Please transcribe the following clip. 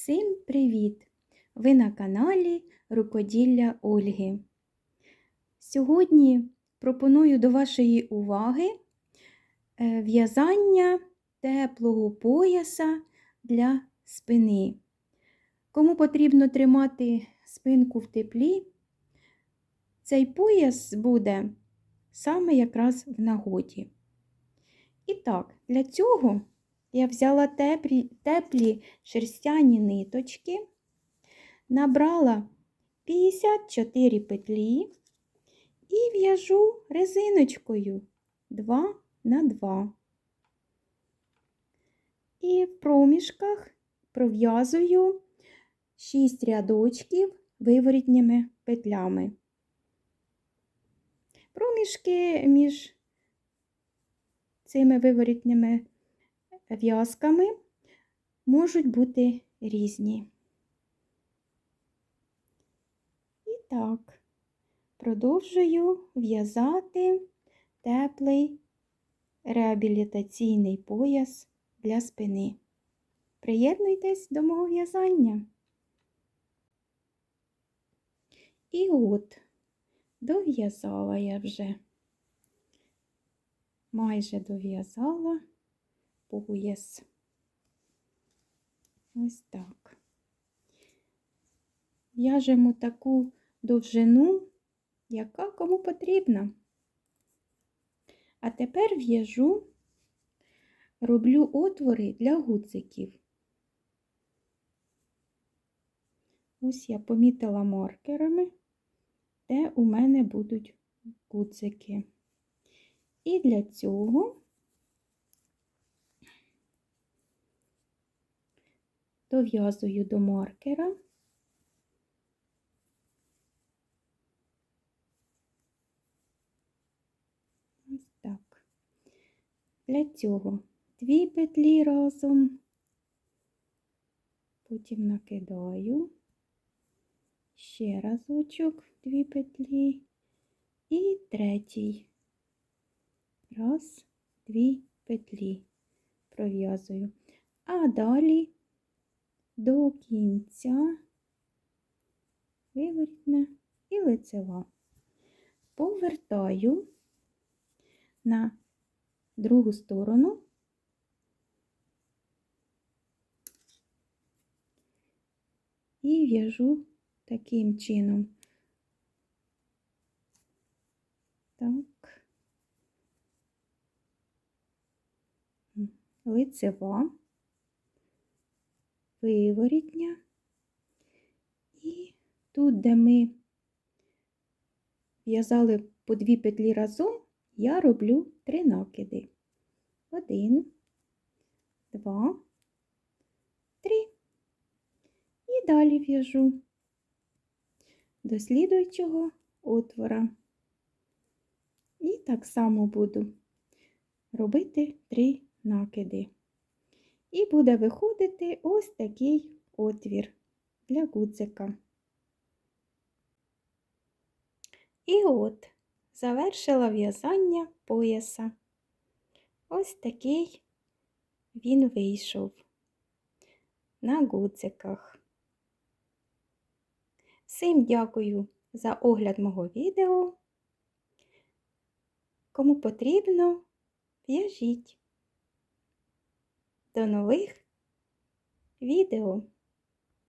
Всім привіт! Ви на каналі Рукоділля Ольги. Сьогодні пропоную до вашої уваги е, в'язання теплого пояса для спини. Кому потрібно тримати спинку в теплі, цей пояс буде саме якраз в нагоді. І так, для цього я взяла теплі, теплі шерстяні ниточки, набрала 54 петлі і в'яжу резиночкою 2 на 2. І в проміжках пров'язую 6 рядочків виворітніми петлями. Проміжки між цими виворітніми в'язками можуть бути різні. І так, продовжую в'язати теплий реабілітаційний пояс для спини. Приєднуйтесь до мого в'язання. І от, дов'язала я вже, майже дов'язала пояс. Ось так. В'яжемо таку довжину, яка кому потрібна. А тепер в'яжу, роблю отвори для гудзиків. Ось я помітила маркерами, де у мене будуть гудзики. І для цього дов'язую до маркера. Ось так. Для цього дві петлі разом, потім накидаю ще разочок дві петлі і третій. Раз, дві петлі пров'язую. А далі до кінця виворітна і лицева. Повертаю на другу сторону і в'яжу таким чином. Так, лицева виворітня. І тут, де ми в'язали по дві петлі разом, я роблю три накиди. Один, два, три. І далі в'яжу до слідуючого отвора. І так само буду робити три накиди. І буде виходити ось такий отвір для гудзика. І от завершила в'язання пояса. Ось такий він вийшов на гудзиках. Всім дякую за огляд мого відео. Кому потрібно, в'яжіть. До нових відео!